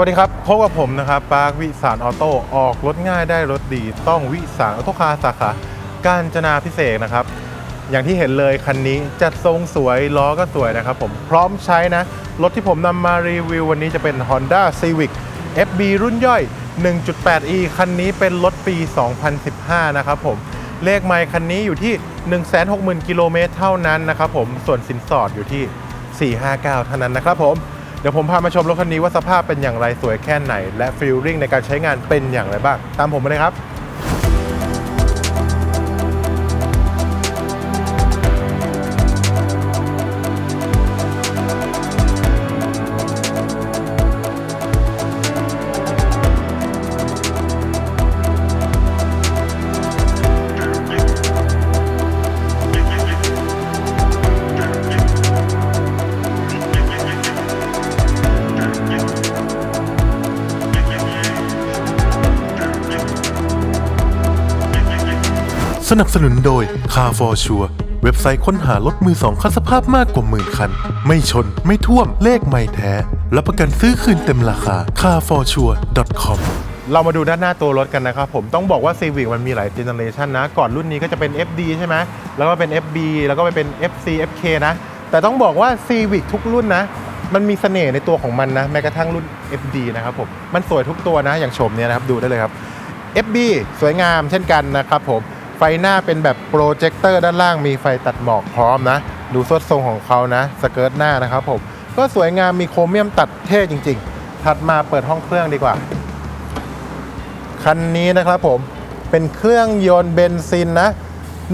วัสดีครับ พบกับผมนะครับปาร์ควิสารออโต้ออกรถง่ายได้รถดี ต้องวิสารออโต้คาร์สาขาการจนาพิเศษนะครับ อย่างที่เห็นเลยคันนี้จัดทรงสวยล้อก็สวยนะครับผมพร้อมใช้นะ รถที่ผมนำมารีวิววันนี้จะเป็น Honda Civic FB รุ่นย่อย 1.8e คันนี้เป็นรถปี 2015 นะครับผมเลขไมล์คันนี้อยู่ที่ 160,000 กิโลเมตรเท่านั้นนะครับผมส่วนสินสอดอยู่ที่ 459 เท่านั้นนะครับผม ดี๋ยวผมพามาชมรถคันนี้ว่าสภาพเป็นอย่างไรสวยแค่ไหน และฟีลลิ่งในการใช้งานเป็นอย่างไรบ้าง ตามผมมาเลยครับ สนับสนุนโดย Car for Sure เว็บไซต์ค้นหารถมือสองคันสภาพมากกว่าหมื่นคัน ไม่ชน ไม่ท่วม เลขไม่แท้ รับประกันซื้อคืนเต็มราคา carforsure.com เรามาดูด้านหน้าตัวรถกันนะครับผมต้องบอกว่า Civic มันมีหลายเจเนอเรชันนะ ก่อนรุ่นนี้ก็จะเป็น FD ใช่ไหมแล้วก็เป็น FB แล้วก็ไปเป็น FC FK นะ แต่ต้องบอกว่า Civic ทุกรุ่นนะ มันมีเสน่ห์ในตัวของมันนะ แม้กระทั่งรุ่น FD นะครับผมมันสวยทุกตัวนะอย่างโฉมเนี้ยนะครับดูได้เลยครับ FB สวยงามเช่นกันนะครับผม ไฟหน้าเป็นแบบโปรเจคเตอร์ด้านล่างมีไฟตัดหมอกพร้อมนะ ดูสวดทรงของเขานะ สเกิร์ตหน้านะครับผม ก็สวยงามมีโครเมียมตัดเท่จริง ๆ ถัดมาเปิดห้องเครื่องดีกว่า คันนี้นะครับผม เป็นเครื่องยนต์เบนซินนะ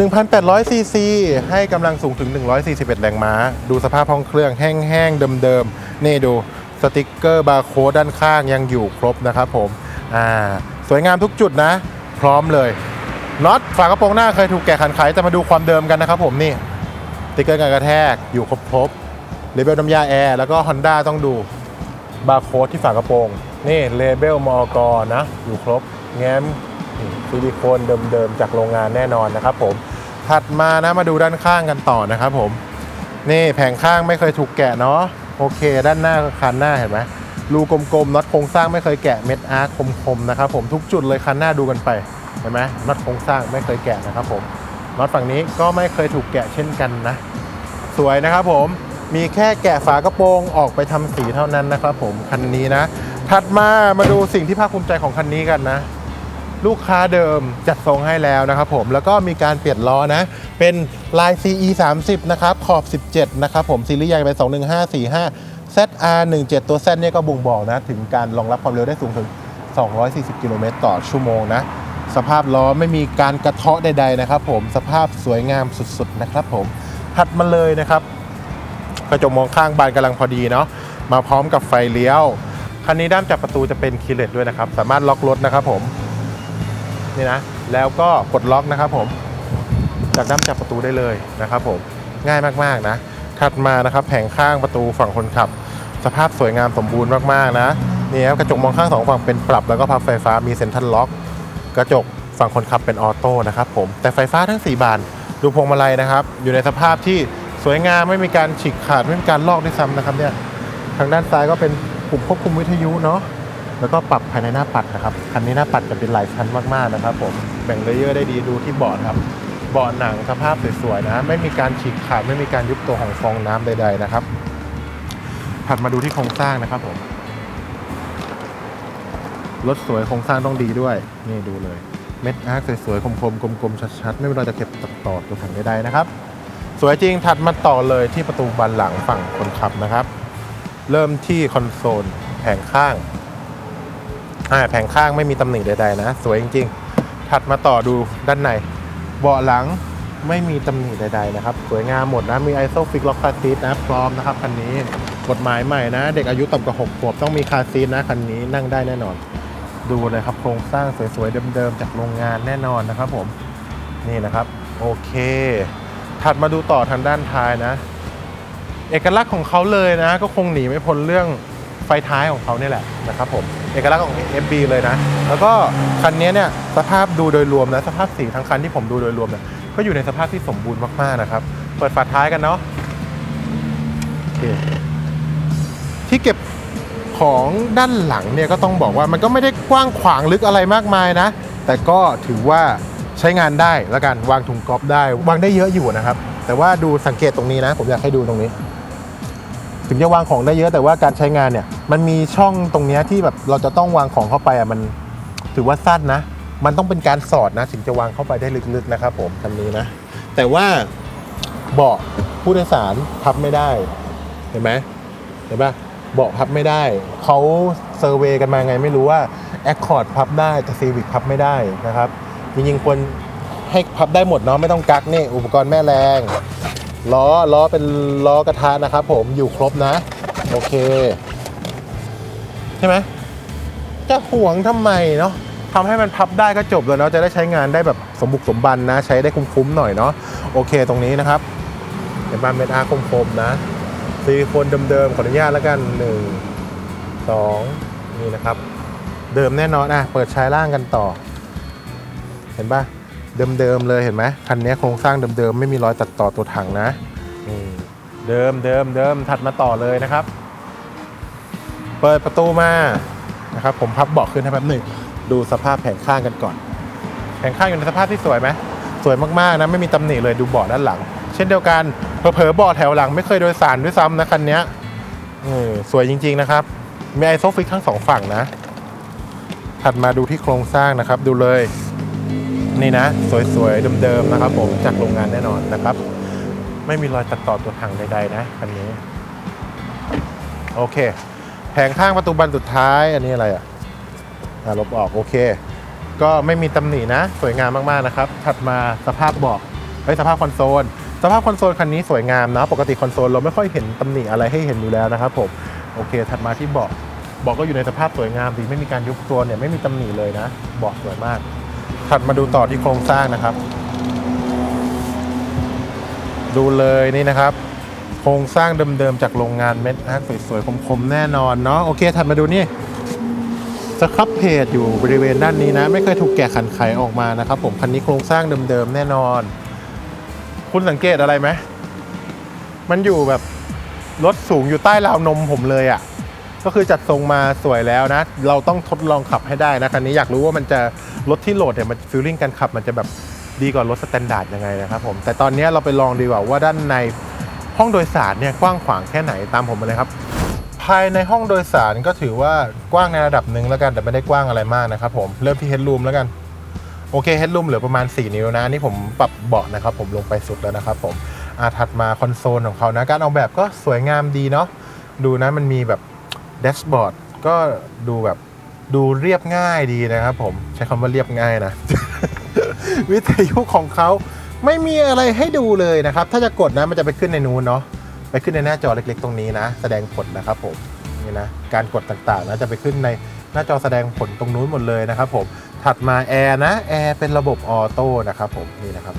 1,800ซีซีให้กำลังสูงถึง 141 แรงม้า ดูสภาพห้องเครื่องแห้งๆ เดิมๆ นี่ดูสติกเกอร์บาร์โค้ดด้านข้างยังอยู่ครบนะครับผม อ่า สวยงามทุกจุดนะ พร้อมเลย น็อตฝากระโปรงหน้าเคยถูกแกะขันไขจะมาดูความเดิมกันนะครับผมนี่ติกเกอร์การกระแทกอยู่ครบๆเลเบลน้ำยาแอร์แล้วก็ Honda ต้องดูบาร์โค้ดที่ฝากระโปรง นี่เลเบลมอกนะ อยู่ครบ แง้มนี่ซิลิโคนเดิมๆ จากโรงงานแน่นอนนะครับผม ถัดมานะมาดูด้านข้างกันต่อนะครับผม นี่แผงข้างไม่เคยถูกแกะเนาะโอเค ด้านหน้าคันหน้าเห็นไหมรูกลมๆน็อตโครงสร้างไม่เคยแกะเม็ดอาร์คคมๆนะครับผมทุกจุดเลยคันหน้าดูกันไป เห็นไหมน็อตโครงสร้างไม่เคยแกะนะครับผมน็อตฝั่งนี้ก็ไม่เคยถูกแกะเช่นกันนะ สวยนะครับผมมีแค่แกะฝากระโปรงออกไปทำสีเท่านั้นนะครับผมคันนี้นะ ถัดมามาดูสิ่งที่ภาคภูมิใจของคันนี้กันนะ ลูกค้าเดิมจัดทรงให้แล้วนะครับผมแล้วก็มีการเปลี่ยนล้อนะ เป็นลาย CE 30นะครับขอบ 17 นะครับผมซีรีส์ใหญ่ไป 21545 ZR 17ตัว Z เนี่ยก็บ่งบอกนะ ถึงการรองรับความเร็วได้สูงถึง 240 กิโลเมตรต่อชั่วโมงนะ สภาพล้อไม่มีการกระเทาะใด ๆนะครับ ผมสภาพสวยงามสุดๆนะครับ ผมถัดมาเลยนะครับกระจกมองข้างบานกำลังพอดีเนาะมาพร้อมกับไฟเลี้ยวคันนี้ด้ามจับประตูจะเป็นคีย์เลสด้วยนะครับ สามารถล็อกรถนะครับผมนี่นะแล้วก็กดล็อกนะครับ ผมจากด้ามจับประตูได้เลยนะครับ ผมง่ายมากๆนะถัดมานะครับ แผงข้างประตูฝั่งคนขับ สภาพสวยงามสมบูรณ์มากๆนะนี่ครับกระจกมองข้างสองฝั่งเป็นปรับแล้วก็พับไฟฟ้ามีเซ็นทรัลล็อก กระจกฝั่งคนขับเป็นออโต้นะครับผมแต่ไฟฟ้าทั้ง 4 บานดูพวงมาลัยนะครับ อยู่ในสภาพที่สวยงามไม่มีการฉีกขาดไม่มีการลอกด้วยซ้ำนะครับเนี่ยทางด้านซ้ายก็เป็นปุ่มควบคุมวิทยุเนาะแล้วก็ปรับภายในหน้าปัดนะครับคันนี้หน้าปัดจะเป็นหลายชั้นมากๆนะครับผมแบ่งเลเยอร์ได้ดีดูที่เบาะครับเบาะหนังสภาพสวยๆนะไม่มีการฉีกขาดไม่มีการยุบตัวของฟองน้ำใด ๆนะครับ ถัดมาดูที่โครงสร้างนะครับผม รถสวยโครงสร้างต้องดีด้วย นี่ดูเลย เม็ดอาร์คสวยๆ คมๆ กลมๆ ชัดๆ ไม่เป็นไรจะเก็บตัดต่อตัวถังใดๆนะครับ สวยจริงถัดมาต่อเลยที่ประตูบานหลังฝั่งคนขับนะครับ เริ่มที่คอนโซลแผงข้างอ่าแผงข้างไม่มีตำหนิใดๆนะ สวยจริงๆ ถัดมาต่อดูด้านใน เบาะหลังไม่มีตำหนิใดๆนะครับ สวยงามหมดนะ มี i s o f i x Lock Car Seat นะ พร้อมนะครับคันนี้ กฎหมายใหม่นะ เด็กอายุต่ำกว่า6ขวบต้องมีคาซีทนะคันนี้นั่งได้แน่นอน ดูเลยครับโครงสร้างสวยๆเดิมๆจากโรงงานแน่นอนนะครับผมนี่นะครับโอเค ถัดมาดูต่อทางด้านท้ายนะ เอกลักษณ์ของเขาเลยนะ ก็คงหนีไม่พ้นเรื่องไฟท้ายของเขาเนี่ยแหละนะครับผมเอกลักษณ์ของ FB เลยนะ แล้วก็คันนี้เนี่ยสภาพดูโดยรวมนะสภาพสีทั้งคันที่ผมดูโดยรวมเนี่ยก็อยู่ในสภาพที่สมบูรณ์มากๆนะครับ เปิดฝาท้ายกันเนาะโอเค ของด้านหลังเนี่ยก็ต้องบอกว่ามันก็ไม่ได้กว้างขวางลึกอะไรมากมายนะ แต่ก็ถือว่าใช้งานได้แล้วกันวางถุงกอล์ฟได้ วางได้เยอะอยู่นะครับ แต่ว่าดูสังเกตตรงนี้นะ ผมอยากให้ดูตรงนี้ ถึงจะวางของได้เยอะแต่ว่าการใช้งานเนี่ย มันมีช่องตรงนี้ที่แบบเราจะต้องวางของเข้าไปอะมันถือว่าสั้นนะ มันต้องเป็นการสอดนะ ถึงจะวางเข้าไปได้ลึกๆนะครับ ผมคันนี้นะ แต่ว่าเบาะผู้โดยสารพับไม่ได้ เห็นไหมเห็นปะ บาะพับไม่ได้ เขาเซอร์เวยกันมาไงไม่รู้ว่า Accord พับได้แต่ Civic พับไม่ได้นะครับ จริงๆควรให้พับได้หมดเนาะไม่ต้องกักนี่อุปกรณ์แม่แรงล้อล้อเป็นล้อกระทะนะครับผมอยู่ครบนะ โอเค ใช่ไหมจะห่วงทำไมเนาะทำให้มันพับได้ก็จบเลยเนาะจะได้ใช้งานได้แบบสมบุกสมบันนะ ใช้ได้คุ้มๆหน่อยเนาะโอเคตรงนี้นะครับเป็นบ้านเม็ดอาร์คมๆนะ ซิลิโคนเดิมๆขออนุญาตแล้วกันหนึ่งสองนี่นะครับ เดิมแน่นอนอะเปิดชายล่างกันต่อ เห็นปะเดิมๆเลยเห็นไหมคันนี้โครงสร้างเดิมๆไม่มีรอยตัดต่อตัวถังนะนี่เดิมเดิมเดิมถัดมาต่อเลยนะครับ เปิดประตูมานะครับ ผมพับเบาะขึ้นให้แป๊บหนึ่งดูสภาพแผงข้างกันก่อน แผงข้างอยู่ในสภาพที่สวยไหมสวยมากๆนะไม่มีตำหนิเลยดูเบาะด้านหลัง เช่นเดียวกันเผลอๆบาะแถวหลังไม่เคยโดยสารด้วยซ้ำนะคันนี้เออสวยจริง ๆ นะครับ มีไอโซฟิกทั้งสองฝั่งนะ ถัดมาดูที่โครงสร้างนะครับ ดูเลย นี่นะ สวยๆเดิมๆนะครับ ผมจากโรงงานแน่นอนนะครับ ไม่มีรอยตัดต่อตัวถังใดๆนะคันนี้ โอเค แผงข้างประตูบานสุดท้าย อันนี้อะไรอะลบออกโอเค ก็ไม่มีตำหนินะ สวยงามมากๆนะครับ ถัดมาสภาพบาะไอ้สภาพคอนโซล สภาพคอนโซลคันนี้สวยงามนะ ปกติคอนโซลเราไม่ค่อยเห็นตำหนิอะไรให้เห็นอยู่แล้วนะครับผมโอเค ถัดมาที่เบาะเบาะก็อยู่ในสภาพสวยงามดีไม่มีการยุบตัวเนี่ยไม่มีตำหนิเลยนะเบาะสวยมาก ถัดมาดูต่อที่โครงสร้างนะครับ ดูเลยนี่นะครับโครงสร้างเดิมๆจากโรงงานเม็ดอาร์ตสวยๆคมๆแน่นอนเนาะโอเค ถัดมาดูนี่สครับเพจอยู่บริเวณด้านนี้นะ ไม่เคยถูกแกะขันไขออกมานะครับผมคันนี้โครงสร้างเดิมๆแน่นอน คุณสังเกตอะไรไหม มันอยู่แบบรถสูงอยู่ใต้ราวนมผมเลยอะ่ะ ก็คือจัดทรงมาสวยแล้วนะ เราต้องทดลองขับให้ได้นะคันนี้อยากรู้ว่ามันจะรถที่โหลดเนี่ยมันฟีลลิ่งการขับมันจะแบบดีกว่ารถสแตนดาร์ดยังไงนะครับผม แต่ตอนนี้เราไปลองดีกว่าว่าด้านในห้องโดยสารเนี่ยกว้างขวางแค่ไหนตามผมมาเลยครับ ภายในห้องโดยสารก็ถือว่ากว้างในระดับหนึ่งแล้วกันแต่ไม่ได้กว้างอะไรมากนะครับผมเริ่มที่เฮดรูมแล้วกัน โอเคเฮดรูมเหลือประมาณ 4 นิ้วนะนนี่ผมปรับเบาะนะครับผมลงไปสุดแล้วนะครับผมอาถัดมาคอนโซลของเขานะการออกแบบก็สวยงามดีเนาะดูนะมันมีแบบแดชบอร์ดก็ดูแบบดูเรียบง่ายดีนะครับผมใช้คำว่าเรียบง่ายนะ วิทยุของเขาไม่มีอะไรให้ดูเลยนะครับ ถ้าจะกดนะมันจะไปขึ้นในนู้นเนาะไปขึ้นในหน้าจอเล็กๆ ตรงนี้นะ แสดงผลนะครับผมนี่นะการกดต่างๆนะจะไปขึ้นใน หน้าจอแสดงผลตรงนู้นหมดเลยนะครับผมถัดมาแอร์นะแอร์เป็นระบบออโต้นะครับผมนี่นะครับ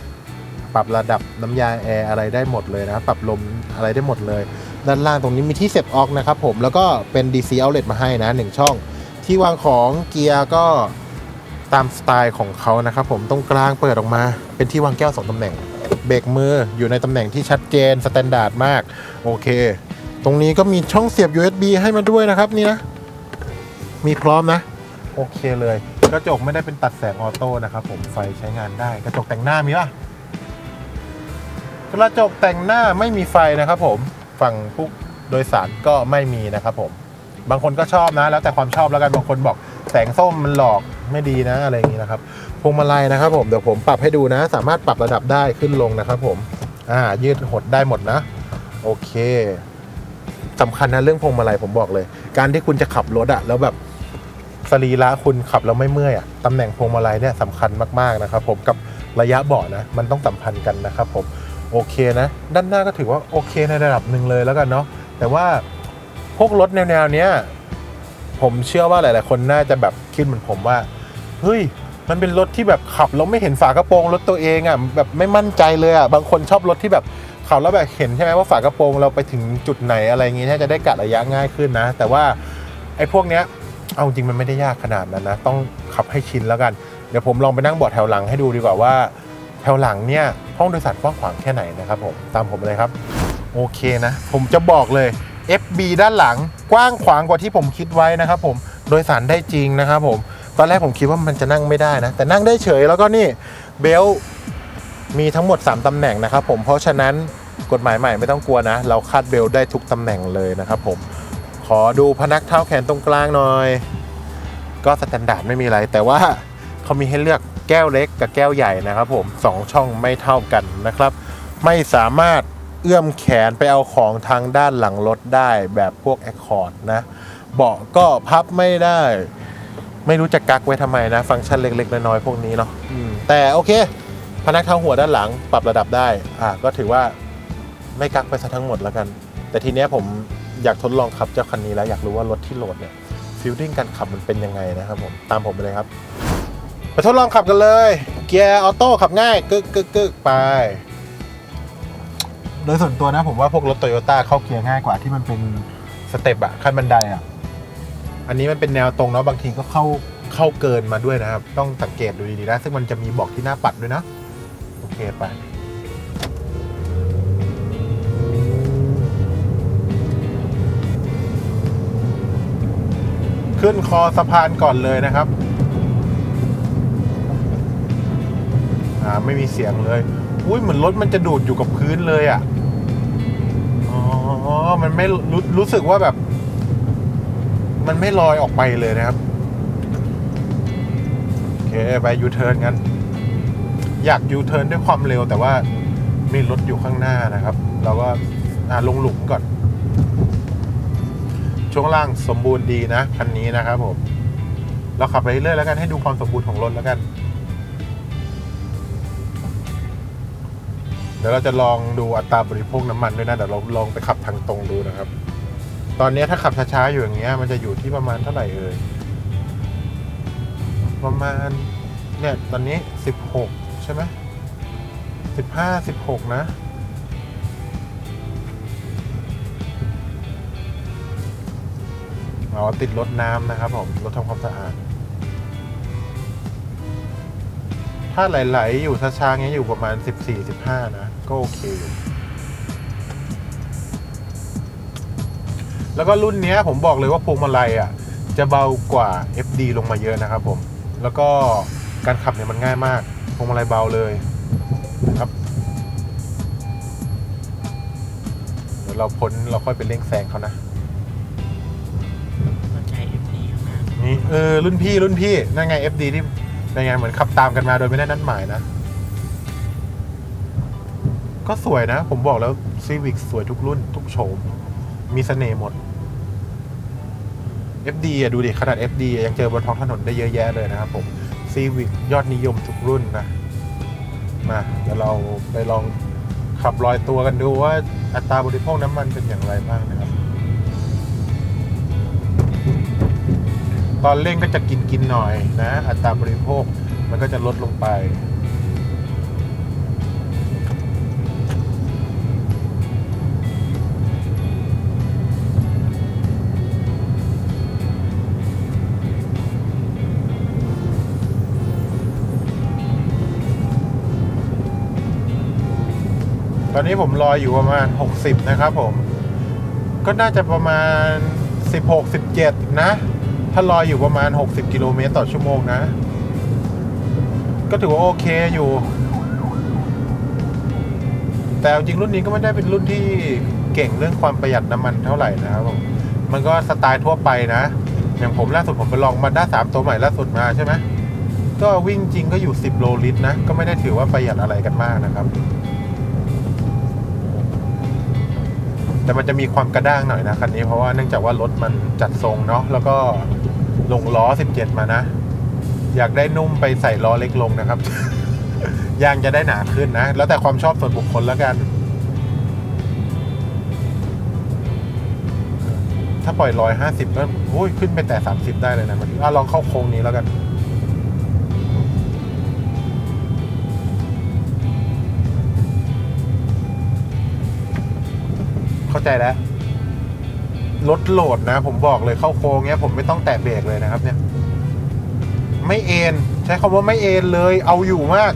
ปรับระดับน้ำยาแอร์อะไรได้หมดเลยนะครับปรับลมอะไรได้หมดเลย ด้านล่างตรงนี้มีที่เสียบออกนะครับผมแล้วก็เป็น DC outlet มาให้นะหนึ่งช่อง ที่วางของเกียร์ก็ตามสไตล์ของเขานะครับผมตรงกลางเปิดออกมา เป็นที่วางแก้วสองตำแหน่งเบรกมืออยู่ในตำแหน่งที่ชัดเจนสแตนดาร์ดมาก โอเค ตรงนี้ก็มีช่องเสียบ USB ให้มาด้วยนะครับนี่นะ มีพร้อมนะ โอเคเลย กระจกไม่ได้เป็นตัดแสงออโต้นะครับผมไฟใช้งานได้ กระจกแต่งหน้ามีป่ะกระจกแต่งหน้าไม่มีไฟนะครับผมฝั่งผู้โดยสารก็ไม่มีนะครับผม บางคนก็ชอบนะ แล้วแต่ความชอบแล้วกันบางคนบอกแสงส้มมันหลอกไม่ดีนะอะไรอย่างนี้นะครับพวงมาลัยนะครับผมเดี๋ยวผมปรับให้ดูนะ สามารถปรับระดับได้ขึ้นลงนะครับผมอ่ายืดหดได้หมดนะ โอเคสำคัญนะเรื่องพวงมาลัยผมบอกเลย การที่คุณจะขับรถอะแล้วแบบ สรีระคุณขับแล้วไม่เมื่อยอะตำแหน่งพวงมาลัยเนี่ยสำคัญมากๆนะครับผมกับระยะเบาะนะมันต้องสัมพันธ์กันนะครับผมโอเคนะ ด้านหน้าก็ถือว่าโอเคในระดับหนึ่งเลยแล้วกันเนาะแต่ว่าพวกรถแนวๆเนี้ยผมเชื่อว่าหลายๆ คนน่าจะแบบคิดเหมือนผมว่าเฮ้ยมันเป็นรถที่แบบขับแล้วไม่เห็นฝากระโปรงรถตัวเองอะ่ะแบบไม่มั่นใจเลยอะ่ะบางคนชอบรถที่แบบขับแล้วแบบเห็นใช่ไหมว่าฝากระโปรงเราไปถึงจุดไหนอะไรอย่างงี้น่าจะได้กะระยะง่ายขึ้นนะ แต่ว่าไอ้พวกเนี้ย เอาจริงมันไม่ได้ยากขนาดนั้นนะ ต้องขับให้ชินแล้วกัน เดี๋ยวผมลองไปนั่งเบาะแถวหลังให้ดูดีกว่าว่า แถวหลังเนี่ยห้องโดยสารกว้างขวางแค่ไหนนะครับผมตามผมเลยครับ โอเคนะ ผมจะบอกเลย FB ด้านหลังกว้างขวางกว่าที่ผมคิดไว้นะครับผมโดยสารได้จริงนะครับผมตอนแรกผมคิดว่ามันจะนั่งไม่ได้นะ แต่นั่งได้เฉยแล้วก็นี่เบลมีทั้งหมด 3ตำแหน่งนะครับผมเพราะฉะนั้นกฎหมายใหม่ไม่ต้องกลัวนะ เราคาดเบลได้ทุกตำแหน่งเลยนะครับผม ขอดูพนักเท้าแขนตรงกลางหน่อย ก็สแตนดาร์ดไม่มีอะไร แต่ว่าเขามีให้เลือกแก้วเล็กกับแก้วใหญ่นะครับผมสองช่องไม่เท่ากันนะครับ ไม่สามารถเอื้อมแขนไปเอาของทางด้านหลังรถได้แบบพวก Accord นะ เบาะก็พับไม่ได้ ไม่รู้จะกักไว้ทำไมนะ ฟังก์ชันเล็กๆ น้อยๆ พวกนี้เนาะอืมแต่โอเค พนักเท้าหัวด้านหลังปรับระดับได้ อ่าก็ถือว่าไม่กักไปซะทั้งหมดแล้วกัน แต่ทีเนี้ยผม อยากทดลองขับเจ้าคันนี้แล้วอยากรู้ว่ารถที่โหลดเนี่ยฟิลลิ่งการขับมันเป็นยังไงนะครับผมตามผมไปเลยครับไปทดลองขับกันเลย เกียร์ออโต้ขับง่ายกึกกึกกึกไป โดยส่วนตัวนะผมว่าพวกรถโตโยต้าเข้าเกียร์ง่ายกว่าที่มันเป็นสเต็ปอะขั้นบันไดอะอันนี้มันเป็นแนวตรงเนาะบางทีก็เข้าเข้าเกินมาด้วยนะครับ ต้องสังเกตดูดีๆนะซึ่งมันจะมีบอกที่หน้าปัดด้วยนะ โอเคไป ขึ้นคอสะพานก่อนเลยนะครับ อ่า ไม่มีเสียงเลย อุ้ยเหมือนรถมันจะดูดอยู่กับพื้นเลยอะ่ะ อ๋อ มันไม่รู้รู้สึกว่าแบบ มันไม่ลอยออกไปเลยนะครับ โอเค ไปยูเทิร์นกัน อยากยูเทิร์นด้วยความเร็วแต่ว่ามีรถอยู่ข้างหน้านะครับ เราก็อ่าลงหลุมก่อน ช่วงล่างสมบูรณ์ดีนะคันนี้นะครับผมเราขับไปเรื่อยๆแล้วกันให้ดูความสมบูรณ์ของรถแล้วกัน เดี๋ยวเราจะลองดูอัตราบริโภคน้ำมันด้วยนะเดี๋ยวเราลองไปขับทางตรงดูนะครับ ตอนนี้ถ้าขับช้าๆอยู่อย่างเงี้ย มันจะอยู่ที่ประมาณเท่าไหร่เอ่ยประมาณเนี่ยตอนนี้สิบหกใช่ไหมสิบห้าสิบหกนะ อ๋อติดรถน้ำนะครับผมรถทำความสะอาด ถ้าไหลๆอยู่ช้าๆเงี้ยอยู่ประมาณ 14-15 นะ ก็โอเคอยู่แล้วก็รุ่นนี้ผมบอกเลยว่าพวงมาลัยอะ จะเบากว่า FD ลงมาเยอะนะครับผม แล้วก็การขับเนี่ยมันง่ายมากพวงมาลัยเบาเลยนะครับ เดี๋ยวเราพ้นเราค่อยไปเร่งแซงเขานะ นี่เออรุ่นพี่รุ่นพี่นั่นไง FD ที่นั่นไงเหมือนขับตามกันมาโดยไม่ได้นัดหมายนะ ก็สวยนะ ผมบอกแล้วซีวิกสวยทุกรุ่น ทุกโฉม มีเสน่ห์หมด FD อะดูดิขนาด FD ยังเจอบนท้องถนนได้เยอะแยะเลยนะครับผมซีวิกยอดนิยมทุกรุ่นนะมาเดี๋ยวเราไปลองขับลอยตัวกันดูว่าอัตราบริโภคน้ำมันเป็นอย่างไรบ้างนะครับ ตอนเร่งก็จะกินกินหน่อยนะ อัตราบริโภคมันก็จะลดลงไป ตอนนี้ผมรอยอยู่ประมาณ 60 นะครับผม ก็น่าจะประมาณ 16 17 นะ ถ้ารอยอยู่ประมาณ 60 กิโลเมตรต่อชั่วโมงนะ ก็ถือว่าโอเคอยู่ แต่เอาจริงรุ่นนี้ก็ไม่ได้เป็นรุ่นที่เก่งเรื่องความประหยัดน้ำมันเท่าไหร่นะครับผมมันก็สไตล์ทั่วไปนะ อย่างผมล่าสุดผมไปลองมาด้าสามตัวใหม่ล่าสุดมาใช่ไหมก็วิ่งจริงก็อยู่ 10 โลลิตรนะ ก็ไม่ได้ถือว่าประหยัดอะไรกันมากนะครับ แต่มันจะมีความกระด้างหน่อยนะคันนี้เพราะว่าเนื่องจากว่ารถมันจัดทรงเนาะแล้วก็ลงล้อ 17 มานะ อยากได้นุ่มไปใส่ล้อเล็กลงนะครับ ยางจะได้หนาขึ้นนะ แล้วแต่ความชอบส่วนบุคคลแล้วกัน ถ้าปล่อยร้อยห้าสิบก็โอ้ยขึ้นไปแต่สามสิบได้เลยนะมันอะลองเข้าโค้งนี้แล้วกัน ใจแล้วลดโหลดนะ ผมบอกเลยเข้าโค้งเนี้ย ผมไม่ต้องแตะเบรกเลยนะครับ เนี่ย ไม่เอ็นใช้คำว่าไม่เอ็นเลยเอาอยู่มาก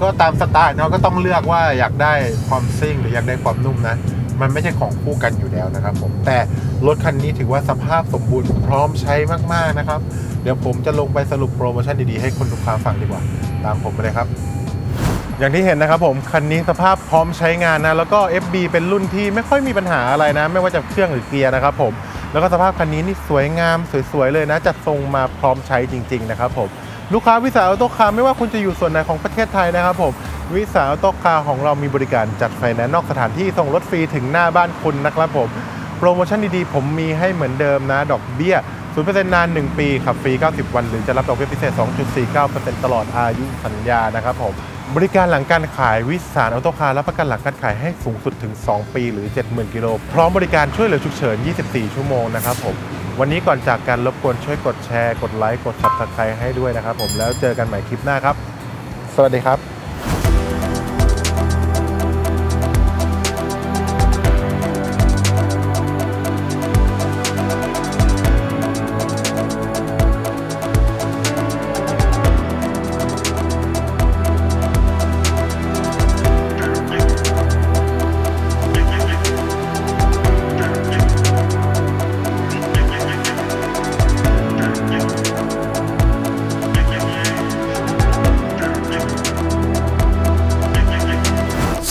ก็ตามสไตล์เนาะก็ต้องเลือกว่าอยากได้ความซิ่งหรืออยากได้ความนุ่มนะมันไม่ใช่ของคู่กันอยู่แล้วนะครับ ผมแต่รถคันนี้ถือว่าสภาพสมบูรณ์พร้อมใช้มากๆนะครับ เดี๋ยวผมจะลงไปสรุปโปรโมชั่นดีๆให้คนลูกค้าฟังดีกว่า ตามผมไปเลยครับ อย่างที่เห็นนะครับผมคันนี้สภาพพร้อมใช้งานนะแล้วก็ FB เป็นรุ่นที่ไม่ค่อยมีปัญหาอะไรนะ ไม่ว่าจะเครื่องหรือเกียร์นะครับผมแล้วก็สภาพคันนี้นี่สวยงามสวยๆเลยนะจัดทรงมาพร้อมใช้จริง ๆ นะครับผมลูกค้าวิสาออโต้คาร์ไม่ว่าคุณจะอยู่ส่วนไหนของประเทศไทยนะครับผมวิสาออโต้คาร์ของเรามีบริการจัดไฟแนนซ์นอกสถานที่ส่งรถฟรีถึงหน้าบ้านคุณนะครับผมโปรโมชั่นดีๆ ผมมีให้เหมือนเดิมนะ ดอกเบี้ย 0%นาน 1 ปีขับฟรี 90 วัน หรือจะรับดอกเบี้ยพิเศษ 2.49%ตลอดอายุสัญญานะครับผม บริการหลังการขายวิสารออโตคาร์รับประกันหลังการขายให้สูงสุดถึง 2 ปีหรือ 70,000 กิโล พร้อมบริการช่วยเหลือฉุกเฉิน 24 ชั่วโมงนะครับผม วันนี้ก่อนจากกันรบกวนช่วยกดแชร์ กดไลค์ กด subscribe ให้ด้วยนะครับผมแล้วเจอกันใหม่คลิปหน้าครับ สวัสดีครับ